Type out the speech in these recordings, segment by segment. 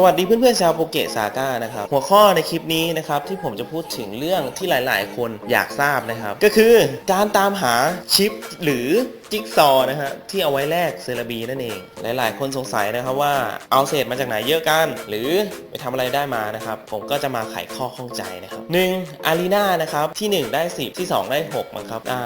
สวัสดีเพื่อนๆชาวโปเกะซาก้านะครับหัวข้อในคลิปนี้นะครับที่ผมจะพูดถึงเรื่องที่หลายๆ คนอยากทราบนะครับ ก็คือการตามหาชิปหรือ จิ๊กซอว์นะฮะที่เอาไว้แลกเซราบีนั่นเอง หลาย ๆ คนสงสัยนะครับว่าเอาเศษมาจากไหนเยอะกัน หรือไปทำอะไรได้มานะครับ ผมก็จะมาไขข้อข้องใจนะครับหนึ่งอารีนานะครับที่ 1 ได้ 10 ที่ 2 ได้6มั้งครับอ่า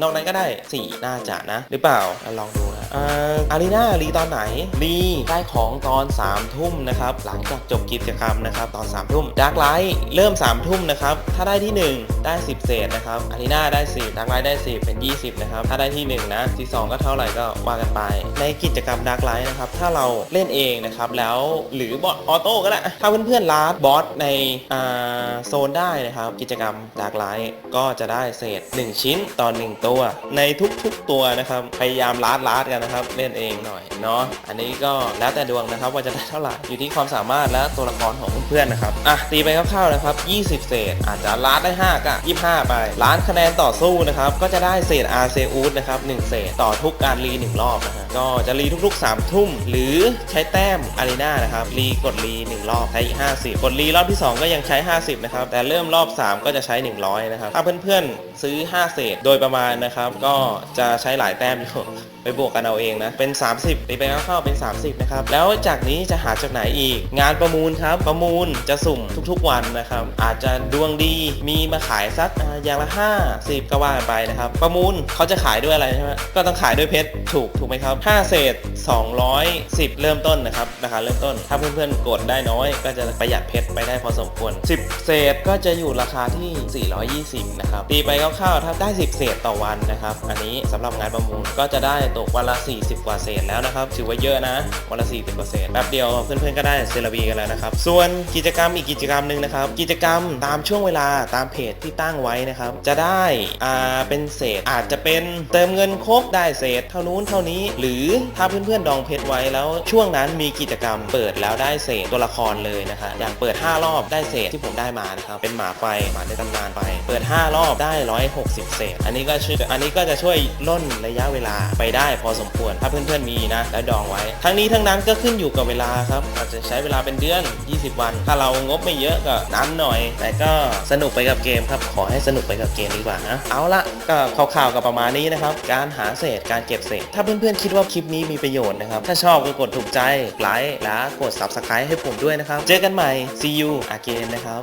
นอกนั้นก็ได้ 4 น่าจะนะ หรือเปล่าลองดูนะอ่าอารีนารีตอนไหนรีได้ของตอน3ทุ่มนะครับหลังจากจบกิจกรรมนะครับตอน3ทุ่มดาร์กไลท์เริ่ม3ทุ่มนะครับถ้าได้ที่ 1 ได้ 10 เศษนะครับอารีนาได้10ดาร์กไลท์ได้ 10 เป็น 20นะครับถ้าได้ที่ 1 นะที่2ก็เท่าไหร่ก็ว่ากันไป ในกิจกรรมดาร์กไลท์นะครับ ถ้าเราเล่นเองนะครับ แล้วหรือบอทออโต้ก็ได้ ถ้าเพื่อนๆลาดบอสในอ่าโซนได้นะครับ กิจกรรมดาร์กไลท์ก็จะได้เศษ 1 ชิ้นต่อ1ตัว ในทุกๆตัวนะครับ พยายามลาดลาดกันนะครับ เล่นเองหน่อยเนาะอันนี้ก็แล้วแต่ดวงนะครับว่าจะได้เท่าไหร่อยู่ที่ความสามารถและตัวละครของเพื่อนๆนะครับอะตีไปคร่าวๆนะครับ 20 เศษ อาจจะลาดได้ 5ก็25 ไปล้านคะแนนต่อสู้นะครับก็จะได้เศษอาร์เซอูดนะครับ1เศษ ต่อทุกการรี1รอบนะฮะก็จะรีทุกๆ 3 ทุ่ม หรือใช้แต้มอารีนานะครับรีกดรี1รอบใช้อีก50 กดรีรอบที่ 2 ก็ยังใช้ 50 นะครับ แต่เริ่มรอบ 3 ก็จะใช้ 100 นะครับ ถ้าเพื่อนๆซื้อ 5 เศษโดยประมาณนะครับ ก็จะใช้หลายแต้มอยู่ไปบวกกันเอาเองนะ เป็น 30ตีไปคร่าเป็น 30 นะครับ แล้วจากนี้จะหาจากไหนอีก งานประมูลครับ ประมูลจะสุ่มทุกๆวันนะครับ อาจจะดวงดีมีมาขายสักอ่าอย่างละ 5 10 ก็ว่ากันไปนะครับ ประมูลเขาจะขายด้วยอะไรใช่ไหมก็ต้องขายด้วยเพชรถูกถูกไหมครับ5เศษ 210 เริ่มต้นนะครับราคาเริ่มต้น ถ้าเพื่อนๆกดได้น้อย ก็จะประหยัดเพชรไปได้พอสมควร 10 เศษก็จะอยู่ราคาที่ 420 นะครับตีไปคร่าวๆถ้าได้ 10 เศษต่อวันนะครับ อันนี้สำหรับงานประมูลก็จะได้ตกวันละ 40 กว่าเศษแล้วนะครับถือว่าเยอะนะวันละ 40 กว่าเศษแป๊บเดียวเพื่อนๆก็ได้เซราบีกันแล้วนะครับ ส่วนกิจกรรมอีกกิจกรรมหนึ่งนะครับ กิจกรรมตามช่วงเวลาตามเพจที่ตั้งไว้นะครับ จะได้อ่าเป็นเศษอาจจะเป็นเติมเงินครบได้เศษ เท่านู้นเท่านี้ หรือถ้าเพื่อนๆดองเพชรไว้แล้วช่วงนั้นมีกิจกรรมเปิดแล้วได้เศษตัวละครเลยนะคะ อย่างเปิด 5 รอบได้เศษที่ผมได้มานะครับเป็นหมาไฟหมาในตำนานไป เปิด 5 รอบได้ 160 เศษ อันนี้ก็ช่วยอันนี้ก็จะช่วยล่นระยะเวลาไปได้พอสมควรถ้าเพื่อนๆมีนะแล้วดองไว้ ทั้งนี้ทั้งนั้นก็ขึ้นอยู่กับเวลาครับอาจจะใช้เวลาเป็นเดือน 20 วัน ถ้าเรางบไม่เยอะก็นานหน่อย แต่ก็สนุกไปกับเกมครับขอให้สนุกไปกับเกมดีกว่านะเอาละก็ข่าวๆกับประมาณนี้นะครับการหาเศษ การเก็บเศษ ถ้าเพื่อนๆคิดว่าคลิปนี้มีประโยชน์นะครับ ถ้าชอบก็กดถูกใจไลค์และกด subscribe ให้ผมด้วยนะครับ เจอกันใหม่ see you again นะครับ